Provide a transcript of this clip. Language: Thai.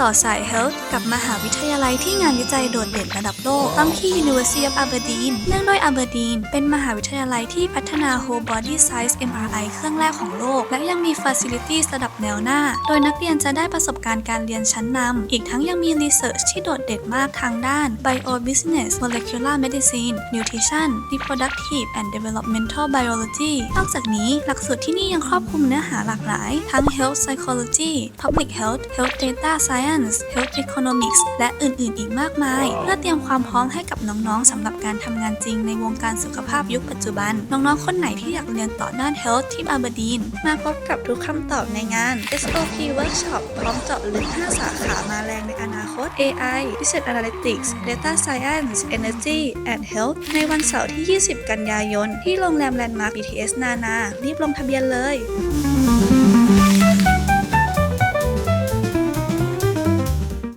ต่อสาย Health กับมหาวิทยาลัยที่งานวิจัยโดดเด่นระดับโลกตั้งที่ University of Aberdeen เนื่องด้วย Aberdeen เป็นมหาวิทยาลัยที่พัฒนา Whole Body Size MRI เครื่องแรกของโลก และยังมี Facilities ระดับแนวหน้า โดยนักเรียนจะได้ประสบการณ์การเรียนชั้นนำอีกทั้งยังมี Research ที่โดดเด่นมากทางด้าน Biobusiness Molecular Medicine Nutrition Reproductive and Developmental Biology นอกจากนี้หลักสูตรที่นี่ยังครอบคลุมเนื้อหาหลากหลาย ทั้ง Health Psychology Public Health Health Data Science Health Economics และอื่นๆ อีกมากมาย เพื่อเตรียมความพร้อมให้กับน้องๆสำหรับการทำงานจริงในวงการสุขภาพยุคปัจจุบัน น้องๆ คนไหนที่อยากเรียนต่อด้าน Health ที่ Aberdeen มาพบกับทุกคำตอบในงาน SOP Workshop พร้อมเจาะลึก 5 สาขามาแรงในอนาคต AI Business Analytics Data Science Energy and Health ในวันเสาร์ที่ 20 กันยายน ที่โรงแรมแลนด์มาร์ค BTS นานา รีบลงทะเบียนเลย